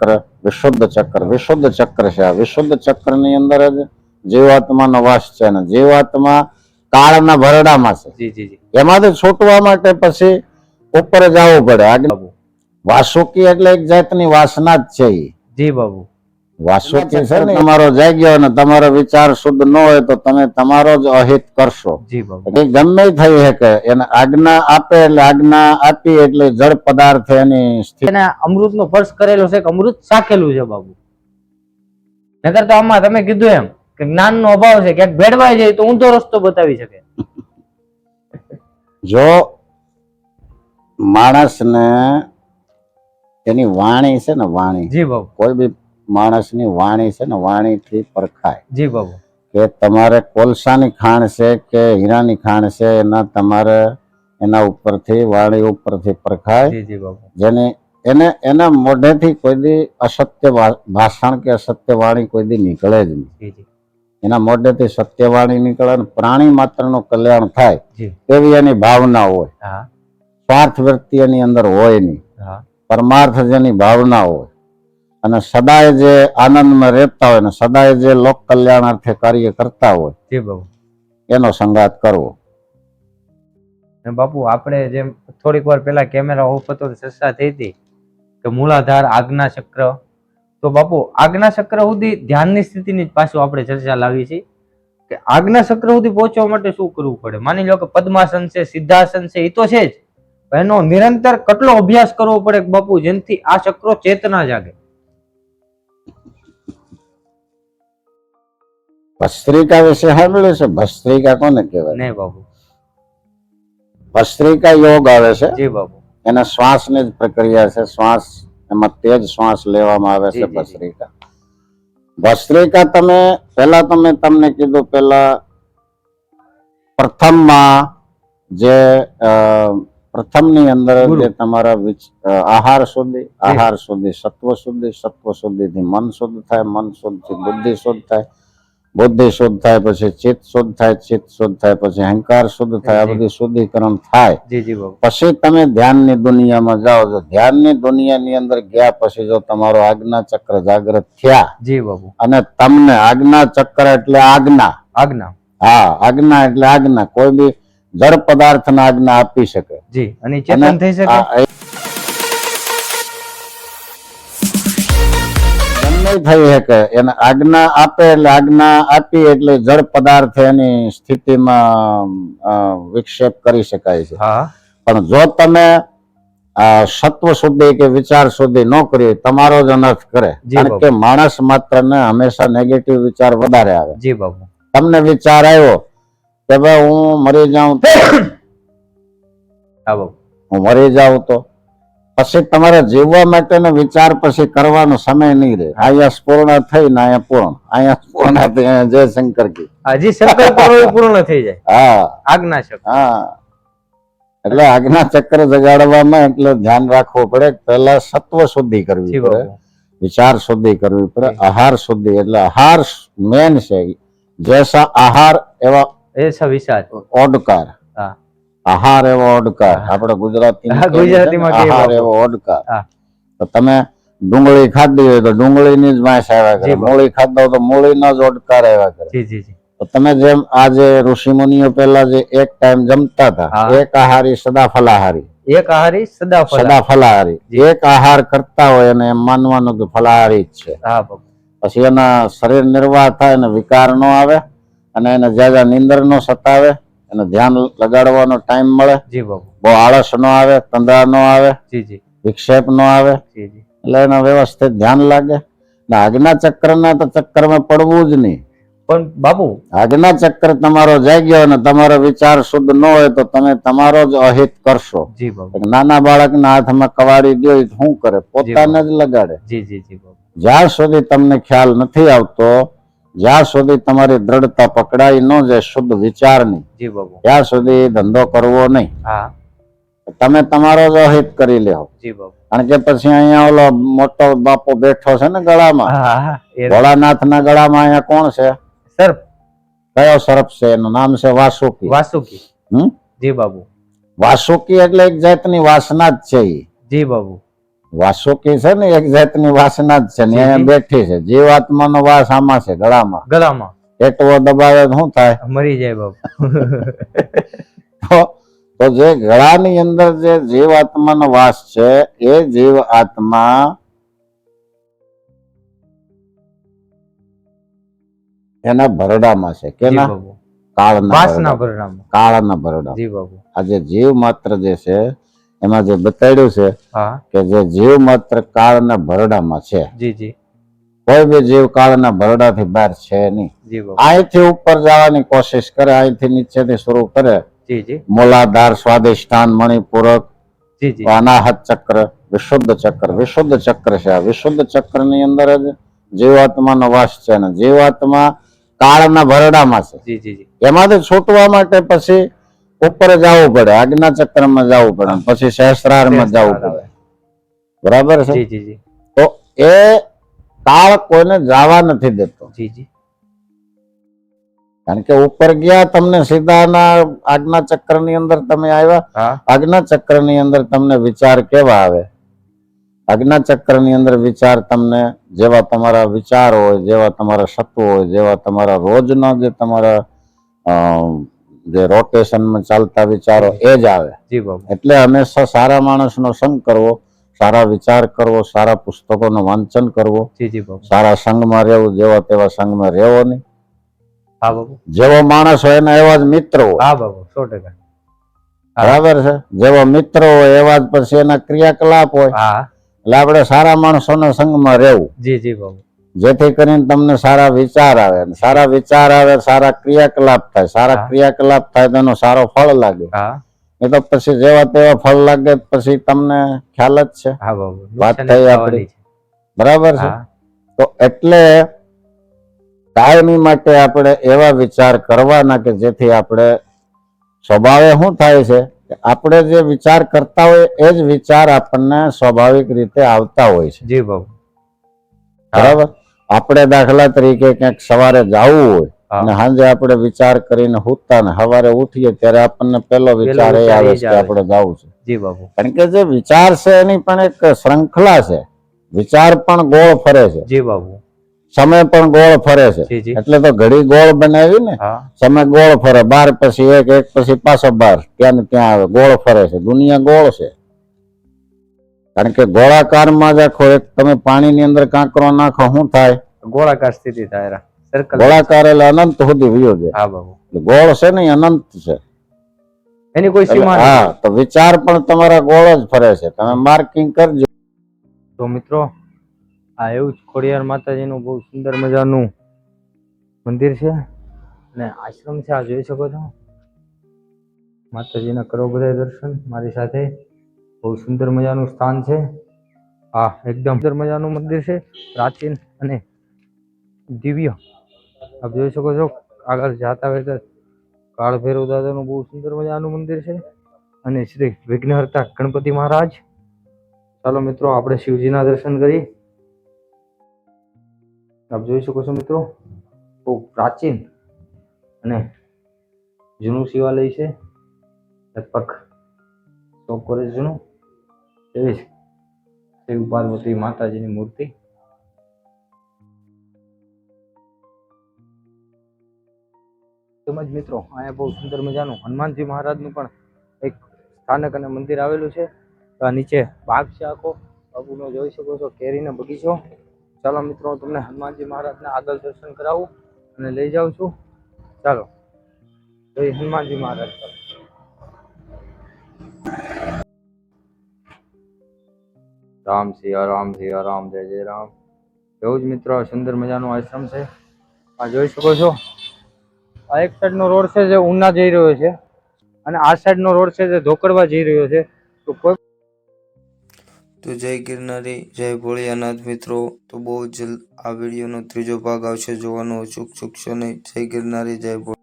ચક્ર વિશુદ્ધ ચક્ર. વિશુદ્ધ ચક્ર છે આ. વિશુદ્ધ ચક્રની અંદર જ જીવાત્માનો વાસ છે અને જીવાત્મા કાળના ભરડામાં છે. એમાંથી છૂટવા માટે પછી ઉપર જવું પડે. વાસુકી એટલે એક જાતની વાસના જ છે જી બાબુ. વાસુકી છે ને તમારો જાગ્યો અને તમારો વિચાર શુદ્ધ ન હોય તો તમે તમારો જ અહિત કરશો. બાબુ. ગમે થઈ શકે એને આજ્ઞા આપે એટલે આજ્ઞા આપી એટલે જળ પદાર્થ એની સ્થિતિ અમૃત નો સ્પર્શ કરેલો છે કે અમૃત ચાખેલું છે બાબુ. નકર તો આમાં તમે કીધું એમ કે જ્ઞાન નો અભાવ છે ક્યાંક ભેડવાય જાય તો ઊંધો રસ્તો બતાવી શકે. જો માણસને એની વાણી છે ને વાણી જી બાબુ. કોઈ બી માણસની વાણી છે ને વાણીથી પરખાય. જી બાબુ. કે તમારે કોલસાની ખાણ છે કે હીરાની ખાણ છે એના તમારે એના ઉપરથી વાણી ઉપરથી પરખાય. જેને એને એના મોઢેથી કોઈ દી અસત્ય ભાષણ કે અસત્ય વાણી કોઈ દી નીકળે જ નહીં. એના મોઢેથી સત્ય વાણી નીકળે અને પ્રાણી માત્રનું કલ્યાણ થાય એવી એની ભાવના હોય. સ્વાર્થ વૃત્તિ એની અંદર હોય નહીં. પરમાર્થ જેની ભાવના હોય. અને સદાય જે આનંદમાં રહેતા હોય ને સદાય જે લોક કલ્યાણાર્થે કાર્ય કરતા હોય જી બાબુ. એનો સંગાત કરવો. અને બાપુ આપણે જેમ થોડીક વાર પહેલા કેમેરા ઓફ હતો ચર્ચા થઈ હતી કે મૂલાધાર આજ્ઞા ચક્ર. તો બાપુ આજ્ઞા ચક્ર સુધી ધ્યાનની સ્થિતિની જ પાછું આપણે ચર્ચા લાવી છે કે આજ્ઞા ચક્ર સુધી પહોંચવા માટે શું કરવું પડે? માની લો કે પદ્માસન છે સિદ્ધાસન છે એ તો છે જ. એનો નિરંતર કેટલો અભ્યાસ કરવો પડે કે બાપુ જેનાથી આ ચક્રો ચેતના જાગે? ભસ્ત્રિકા વિશે સાંભળ્યું છે? ભસ્ત્રિકા કોને કહેવાય? નહીં બાબુ. ભસ્ત્રિકા યોગ આવે છે? જી બાબુ. એના શ્વાસની જ પ્રક્રિયા છે. શ્વાસ એમાં તેજ શ્વાસ લેવામાં આવે છે. ભસ્ત્રિકા. ભસ્ત્રિકા તમે પેલા તમે તમને કીધું પેલા પ્રથમમાં જે પ્રથમ પ્રથમની અંદર જે તમારા આહાર સુધી આહાર સુધી સત્વ સુધી સત્વ સુધીથી મન શુદ્ધ થાય મન શુદ્ધથી બુદ્ધિ શુદ્ધ થાય. બુદ્ધિ શુદ્ધ થાય પછી ચિત્ત શુદ્ધ થાય ચિત્ત શુદ્ધ થાય પછી અહંકાર શુદ્ધ થાય આ. બધી શુદ્ધિકરણ થાય. પછી તમે ધ્યાનની દુનિયામાં જાઓ છો ધ્યાનની દુનિયાની અંદર ગયા પછી જો તમારો આજ્ઞા ચક્ર જાગ્રત થયા જી બાબુ. અને તમને આજ્ઞા ચક્ર એટલે આજ્ઞા. આજ્ઞા. હા આજ્ઞા એટલે આજ્ઞા. કોઈ બી જળ પદાર્થના આજ્ઞા આપી શકે. જી અને ચેતન થઈ શકે? ઈ થઈ શકે. એને આજ્ઞા આપે એટલે આજ્ઞા આપી એટલે જળ પદાર્થ એની સ્થિતિમાં વિક્ષેપ કરી શકાય છે. પણ જો તમે સત્વ સુધી કે વિચાર સુધી ન કરી તમારો જ અનર્થ કરે. કારણ કે માણસ માત્ર ને હંમેશા નેગેટિવ વિચાર વધારે આવે. જી બાબુ. તમને વિચાર આવ્યો કે ભાઈ હું મરી જાઉં તો? હું મરી જાઉં તો? પછી તમારે જીવવા માટેનો વિચાર પછી કરવાનો સમય નહીં રહે. અહીંયા પૂર્ણ થઈ ને અહીંયા પૂર્ણ. અહીંયા પૂર્ણ થઈ અહીંયા જય શંકર કી હજી શંકર પૂર્ણ થઈ જાય. હા. આજ્ઞા છે હા. એટલે આજ્ઞા ચક્ર જગાડવામાં એટલે ધ્યાન રાખવું પડે. પહેલા સત્વ શુદ્ધિ કરવી પડે. વિચાર શુદ્ધિ કરવી પડે. આહાર શુદ્ધિ. એટલે આહાર મેન છે. જેસા આહાર એવા એસા વિચાર ઓડકાર. હા. આહાર એવો ઓડકાર. આપણે ગુજરાતી ગુજરાતીમાં આહાર એવો ઓડકાર. તો તમે ડુંગળી ખાધી હોય તો ડુંગળીની જ વાંસ આવ્યા કરે. મૂળી ખાધા તો મૂળીનો જ ઓડકાર આવ્યા કરે. જી જી જી. તો તમે જેમ આજે ઋષિ મુનિઓ પહેલા જે એક ટાઈમ જમતા હતા એક આહારી સદા ફલાહારી. એક આહારી સદા સદા ફલાહારી. એક આહાર કરતા હોય અને એમ માનવાનું કે ફલાહારી જ છે. પછી એના શરીર નિર્વાહ થાય અને વિકાર નો આવે અને એને જ્યાં નિંદર નો સતાવે એને ધ્યાન લગાડવાનો ટાઈમ મળે. જી બાબુ બહુ આળસ નો આવે તંદ્રા નો આવે જી જી. વિક્ષેપ નો આવે. જી જી. એટલે એને વ્યવસ્થિત ધ્યાન લાગે. ને આજ્ઞા ચક્રના તો ચક્કરમાં પડવું જ નહીં. પણ બાબુ આજ્ઞા ચક્ર તમારો જાગ્યો અને તમારો વિચાર શુદ્ધ ન હોય તો તમે તમારો જ અહિત કરશો. જી બાબુ નાના બાળકના હાથમાં કવાડી દો શું કરે? પોતાને જ લગાડે. જી જી જી બાબુ જ્યાં સુધી તમને ખ્યાલ નથી આવતો જ્યાં સુધી તમારી દ્રઢતા પકડાઈ ન જાય શુદ્ધ વિચારની ત્યાં સુધી ધંધો કરવો નહીં. તમે તમારો જ અહિત કરી લેવો કારણ કે પછી અહીંયા ઓલો મોટો બાપો બેઠો છે ને ગળામાં. ભોળાનાથ ના ગળામાં અહીંયા કોણ છે? સર કયો સર્પ છે? એનું નામ છે વાસુકી. વાસુકી. હમ? જી બાબુ. વાસુકી એટલે એક જાતની વાસના જ છે જી બાપુ વાસુકી છે ને એક જાતની વાસના જ છે ને અહીંયા બેઠી છે. જીવાત્માનો વાસ આમાં છે ગળામાં. ગળામાં. એટલો દબાવે શું થાય? મરી જાય બાપુ. તો જે ગળાની અંદર જે જીવાત્માનો વાસ છે એ જીવ આત્મા એના ભરડામાં છે. કે કેના? કાળના ભરડામાં. કાળના ભરડા. જી બાપુ. આ જે જીવ માત્ર જે છે એમાં જે બતાડ્યું છે કે જે જીવ માત્ર કાળના ભરડામાં છે. જી જી. કોઈ બી જીવ કાળના ભરડાથી બહાર છે નહીં. અહીંથી ઉપર જવાની કોશિશ કરે અહીંથી નીચેથી શરૂ કરે. મૂલાધાર સ્વાદિષ્ટાન મણિપૂરક અનાહત ચક્ર વિશુદ્ધ ચક્ર. વિશુદ્ધ ચક્ર છે આ. વિશુદ્ધ ચક્રની અંદર જ જીવાત્માનો વાસ છે ને જીવાત્મા કાળના ભરડામાં છે. એમાંથી છૂટવા માટે પછી ઉપર જવું પડે આજ્ઞા ચક્રમાં જવું પડે પછી સહસ્ત્રારમાં જવું પડે. બરાબર છે? તો એ કાળ કોઈને જવા નથી દેતો. કારણ કે ઉપર ગયા તમને સીધાના આજ્ઞા ચક્રની અંદર તમે આવ્યા. આજ્ઞા ચક્રની અંદર તમને વિચાર કેવા આવે? આજ્ઞા ચક્રની અંદર વિચાર તમને જેવા તમારા વિચાર હોય જેવા તમારા સત્વ હોય જેવા તમારા રોજના જે તમારા જે રોટેશનમાં ચાલતા વિચારો એ જ આવે. એટલે હંમેશા સારા માણસનો સંગ કરવો સારા વિચાર કરવો સારા પુસ્તકોનું વાંચન કરવું જી જી બાપુ સારા સંઘમાં રહેવું જેવા તેવા સંઘમાં રહેવો નહીં. જેવો માણસ હોય એના એવા જ મિત્ર હોય. બરાબર છે? જેવો મિત્ર હોય એવા જ પછી એના ક્રિયાકલાપ હોય. હા. એટલે આપણે સારા માણસોના સંગમાં રહેવું. જી જી બાપુ જેથી કરીને તમને સારા વિચાર આવે સારા વિચાર આવે સારા ક્રિયાકલાપ થાય. સારા ક્રિયાકલાપ થાય તેનો સારો ફળ લાગે. એ તો પછી જેવા તેવા ફળ લાગે પછી તમને ખ્યાલ જ છે. વાત થઈ આપણી. બરાબર છે? તો એટલે કાયમી માટે આપણે એવા વિચાર કરવાના કે જેથી આપણે સ્વભાવે શું થાય છે? કે આપણે જે વિચાર કરતા હોય એ જ વિચાર આપણને સ્વાભાવિક રીતે આવતા હોય છે. જી બાપુ બરાબર? આપણે દાખલા તરીકે ક્યાંક સવારે જવું હોય અને સાંજે આપણે વિચાર કરીને હુતા ને સવારે ઉઠીએ ત્યારે આપણને પેલો વિચાર એ આવે છે આપણે જવું છે. જી કારણ કે જે વિચાર છે એની પણ એક શૃંખલા છે. વિચાર પણ ગોળ ફરે છે. જી બાબુ સમય પણ ગોળ ફરે છે. એટલે તો ઘડી ગોળ બનાવી ને સમય ગોળ ફરે. બાર પછી એક એક પછી પાછો બાર. ત્યાં ને ત્યાં આવે. ગોળ ફરે છે. દુનિયા ગોળ છે. કારણ કે ગોળાકારમાં જ આખો એક તમે પાણીની અંદર કાંકરો નાખો શું થાય? ગોળાકાર સ્થિતિ થાય ગોળાકાર એટલે અનંત સુધી વિયો છે. હા ગોળ છે ને અનંત છે. એની કોઈ સીમા હા તો વિચાર પણ તમારા ગોળ જ ફરે છે. તમે માર્કિંગ કરજો. તો મિત્રો આ એવું જ ખોડિયાર માતાજીનું બહુ સુંદર મજાનું મંદિર છે અને આશ્રમ છે આ જોઈ શકો છો. માતાજીના કરો બધા દર્શન મારી સાથે. બહુ સુંદર મજાનું સ્થાન છે. આ એકદમ સુંદર મજાનું મંદિર છે. પ્રાચીન અને દિવ્ય. આપ જોઈ શકો છો, આગળ જાતા વેતા કાળભૈરવ દાદાનું બહુ સુંદર મજાનું મંદિર છે અને શ્રી વિઘ્નહર્તા ગણપતિ મહારાજ. ચાલો મિત્રો, આપણે શિવજીના દર્શન કરીએ આપ જોઈ શકો છો મિત્રો, બહુ પ્રાચીન અને જૂનું શિવાલય છે. લગભગ સો કોલેજ જૂનું. એવી શિવ પાર્વતી માતાજીની મૂર્તિ. તેમજ મિત્રો, અહીંયા બહુ સુંદર મજાનું હનુમાનજી મહારાજનું પણ એક સ્થાનક અને મંદિર આવેલું છે. આ નીચે બાગ છે આખો. બાબુનો જોઈ શકો છો, કેરીનો બગીચો. ચાલો મિત્રો તમને હનુમાનજી મહારાજના આગળ દર્શન કરાવું અને લઈ જાઉં છું. ચાલો, જય હનુમાનજી મહારાજ. રામ સિયા રામ જય જય રામ. એવું જ મિત્રો, સુંદર મજાનો આશ્રમ છે. આ જોઈ શકો છો, આ એક સાઈડનો રોડ છે જે ઉના જઈ રહ્યો છે અને આ સાઈડનો રોડ છે જે ધોકડવા જઈ રહ્યો છે. તો કોઈ તો જય ગિરનારી, જય ભોળિયાનાથ મિત્રો. તો બહુ જલ્દ આ વિડીયોનો ત્રીજો ભાગ આવશે જોવાનો. ચૂક ચૂકશો નહીં. જય ગિરનારી, જય ભોળ